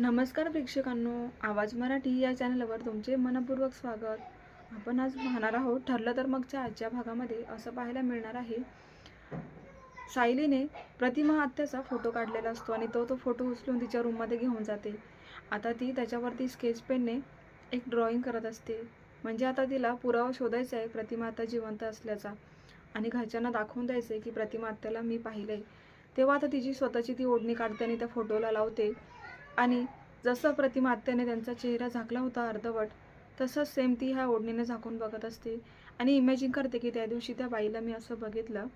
नमस्कार प्रेक्षकांनो आवाज मराठी या चॅनलवर तुमचे मनपूर्वक स्वागत. आपण आज पाहणार आहोत ठरलं तर मगच्या आजच्या भागामध्ये असं पाहायला मिळणार आहे. सायलीने प्रतिमा आत्याचा फोटो काढलेला असतो आणि तो तो फोटो उचलून तिच्या रूममध्ये घेऊन जाते. आता ती त्याच्यावरती स्केच पेनने एक ड्रॉइंग करत असते. म्हणजे आता तिला पुरावा शोधायचा आहे प्रतिमा आता जिवंत असल्याचा. आणि घरच्यांना दाखवून द्यायचं आहे की प्रतिमा आत्याला मी पाहिलं आहे तेव्हा आता तिची स्वतःची ती ओढणी काढते आणि त्या फोटोला लावते. आणि जसं प्रतिमात्याने त्यांचा चेहरा झाकला होता अर्धवट तसंच सेम ती ह्या ओढणीने झाकून बघत असते. आणि इमॅजिन करते की त्या दिवशी त्या बाईला मी असं बघितलं.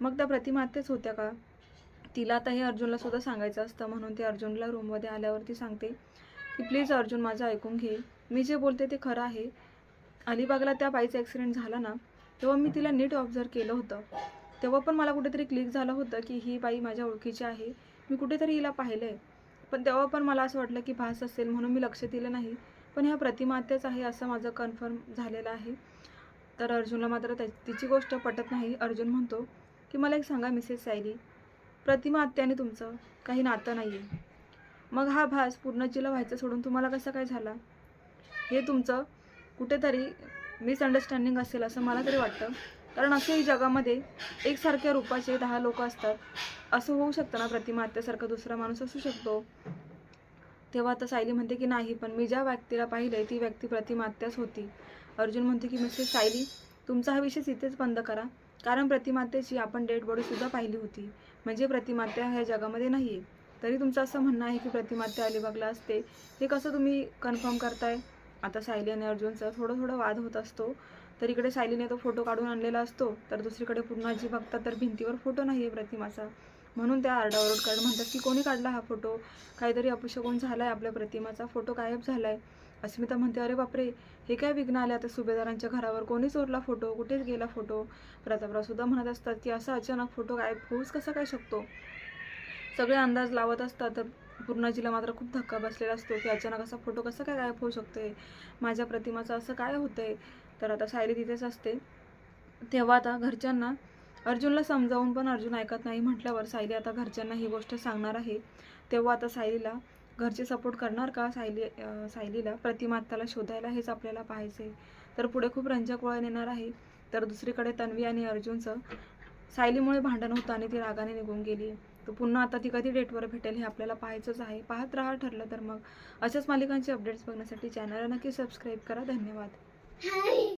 मग त्या प्रतिमात्याच होत्या का? तिला आता हे अर्जुनला सुद्धा सांगायचं असतं म्हणून ती अर्जुनला रूममध्ये आल्यावरती सांगते की प्लीज अर्जुन माझं ऐकून घे. मी जे बोलते ते खरं आहे. अलिबागला त्या बाईचा ॲक्सिडेंट झाला ना तेव्हा मी तिला नीट ऑब्झर्व केलं होतं. तेव्हा पण मला कुठेतरी क्लिक झालं होतं की ही बाई माझ्या ओळखीची आहे. मी कुठेतरी हिला पाहिलं आहे पण तेव्हा पण मला असं वाटलं की भास असेल म्हणून मी लक्ष दिलं नाही. पण ह्या प्रतिमात्याच आहे असं माझं कन्फर्म झालेलं आहे. तर अर्जुनला मात्र त्या तिची गोष्ट पटत नाही. अर्जुन म्हणतो की मला एक सांगा मिसेस सायली. प्रतिमा आत्याने तुमचं काही नातं नाही आहे मग हा भास पूर्णजीला व्हायचं सोडून तुम्हाला कसं काय झाला? हे तुमचं कुठेतरी मिसअंडरस्टँडिंग असेल असं मला तरी वाटतं. कारण असेही जगामध्ये एकसारख्या रूपाचे दहा लोक असतात. असं होऊ शकतं ना प्रतिमा आत्यासारखा दुसरा माणूस असू शकतो. तेव्हा आता सायली म्हणते की नाही पण मी ज्या व्यक्तीला पाहिलंय ती व्यक्ती प्रतिमा आत्याच होती. अर्जुन म्हणते की मिस्टर सायली तुमचा हा विषय इथेच बंद करा. कारण प्रतिमात्याची आपण डेड बॉडीसुद्धा पाहिली होती. म्हणजे प्रतिमात्या ह्या जगामध्ये नाही आहे तरी तुमचं असं म्हणणं आहे की प्रतिमात्या अलिबागला असते? हे कसं तुम्ही कन्फर्म करताय? आता सायली आणि अर्जुनचा थोडं थोडं वाद होत असतो. तर इकडे सायलीने तो फोटो काढून आणलेला असतो. तर दुसरीकडे पूर्ण आजी बघतात तर भिंतीवर फोटो नाही आहे प्रतिमाचा. म्हणून त्या आरडाओरड कारण म्हणतात की कोणी काढला हा फोटो? काहीतरी अपशगुन झाला आहे आपल्या प्रतिमाचा फोटो गायब झाला आहे अस्मिता म्हणते अरे बापरे हे काय विघ्न आले आता सुभेदारांच्या घरावर? कोणी चोरला फोटो? कुठेच गेला फोटो? प्रतापराव सुद्धा म्हणत असतात की असा अचानक फोटो गायब होऊच कसा काय शकतो? सगळे अंदाज लावत असतात तर पूर्णाजीला मात्र खूप धक्का बसलेला असतो की अचानक असा फोटो कसा काय गायब होऊ शकतोय माझ्या प्रतिमाचं असं काय होतंय? तर आता सायली तिथेच असते. तेव्हा आता घरच्यांना अर्जुनला समजावून पण अर्जुन ऐकत नाही. म्हटल्यावर सायली आता घरच्यांना ही गोष्ट सांगणार आहे. तेव्हा आता सायलीला घरचे सपोर्ट करणार का सायली सायलीला? प्रतिमात्ताला शोधायला हेच आपल्याला पाहायचं आहे तर पुढे खूप रंजक वळण येणार आहे. तर दुसरीकडे तन्वी आणि अर्जुनचं सायलीमुळे भांडण होतं आणि ती रागाने निघून गेली तर पुन्हा आता ती कधी डेटवर भेटेल हे आपल्याला पाहायचंच आहे. पाहत राहा ठरलं तर मग. अशाच मालिकांचे अपडेट्स बघण्यासाठी चॅनलला नक्की सबस्क्राईब करा. धन्यवाद.